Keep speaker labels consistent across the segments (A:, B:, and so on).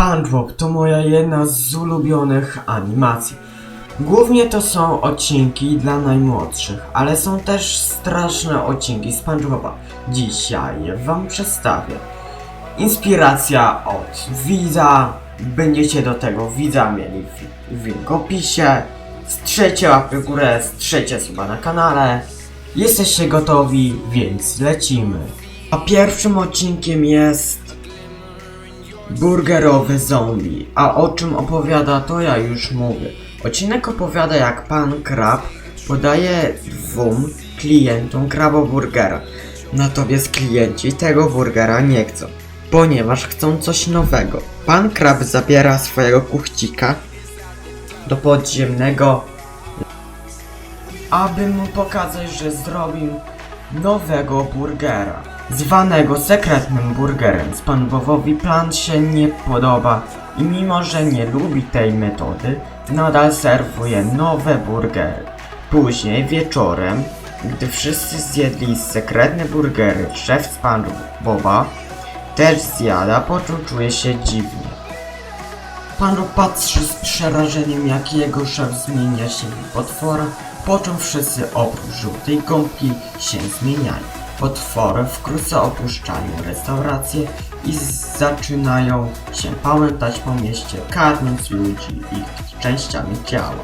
A: SpongeBob to moja jedna z ulubionych animacji. Głównie to są odcinki dla najmłodszych, ale są też straszne odcinki SpongeBoba. Dzisiaj wam przedstawię. Inspiracja od widza. Będziecie do tego widza mieli w, w link opisie. Strzecie łapy w górę, strzecie suba na kanale. Jesteście gotowi, więc lecimy. A pierwszym odcinkiem jest Burgerowy zombie. A o czym opowiada, to ja już mówię. Odcinek opowiada, jak pan krab podaje dwóm klientom kraboburgera. Natomiast klienci tego burgera nie chcą, ponieważ chcą coś nowego. Pan krab zabiera swojego kuchcika do podziemnego, aby mu pokazać, że zrobił nowego burgera, zwanego sekretnym burgerem. SpongeBobowi plan się nie podoba i mimo, że nie lubi tej metody, nadal serwuje nowe burgery. Później wieczorem, gdy wszyscy zjedli sekretne burgery, szef SpongeBoba też zjada, po czym czuje się dziwnie. Pan patrzy z przerażeniem, jak jego szef zmienia się w potwora, po czym wszyscy oprócz żółtej gąbki się zmieniają. Potwory wkrótce opuszczają restaurację i zaczynają się pałętać po mieście, karmiąc ludzi ich częściami ciała.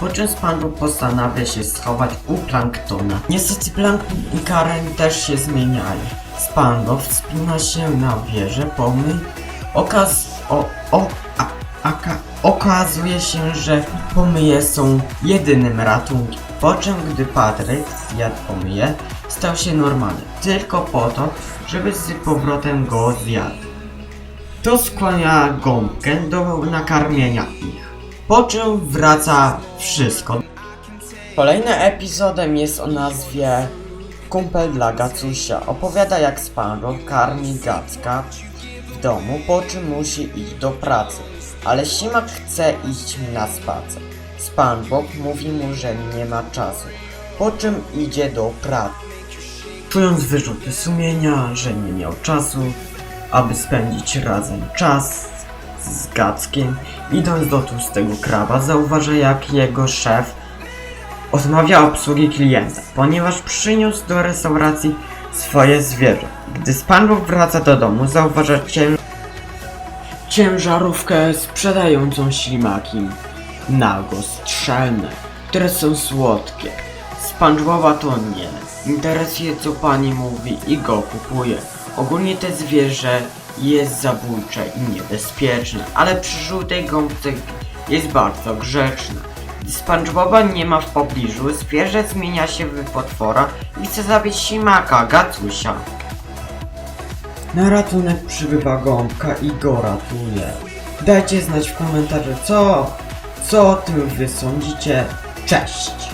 A: Po czym SpongeBob postanawia się schować u Planktona. Niestety Plankton i Karen też się zmieniają. SpongeBob wspina się na wieżę pomyj. Okaz... O... O... Aka, okazuje się, że pomyje są jedynym ratunkiem. Po czym, gdy Patryk zjadł pomyje, stał się normalny. Tylko po to, żeby z powrotem go zjadł. To skłania gąbkę do nakarmienia ich. Po czym wraca wszystko. Kolejnym epizodem jest o nazwie Kumpel dla Gacusia. Opowiada jak SpongeBob karmi Gacka w domu, po czym musi iść do pracy. Ale Simak chce iść na spacer. SpongeBob mówi mu, że nie ma czasu, po czym idzie do pracy. Czując wyrzuty sumienia, że nie miał czasu, aby spędzić razem czas z Gackiem, idąc do tłustego kraba, zauważa jak jego szef odmawia obsługi klienta, ponieważ przyniósł do restauracji swoje zwierzę. Gdy SpongeBob wraca do domu, zauważa cię ciężarówkę sprzedającą ślimaki nagostrzelne, które są słodkie. SpongeBoba to nie. Interesuje co pani mówi i go kupuje. Ogólnie te zwierzę jest zabójcze i niebezpieczne, ale przy żółtej gąbce jest bardzo grzeczne. Gdy SpongeBoba nie ma w pobliżu, zwierzę zmienia się w potwora i chce zabić ślimaka, Gacusia. Na ratunek przybywa gąbka i go ratuje. Dajcie znać w komentarzu co, co o tym wy sądzicie. Cześć!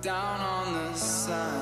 B: down on the.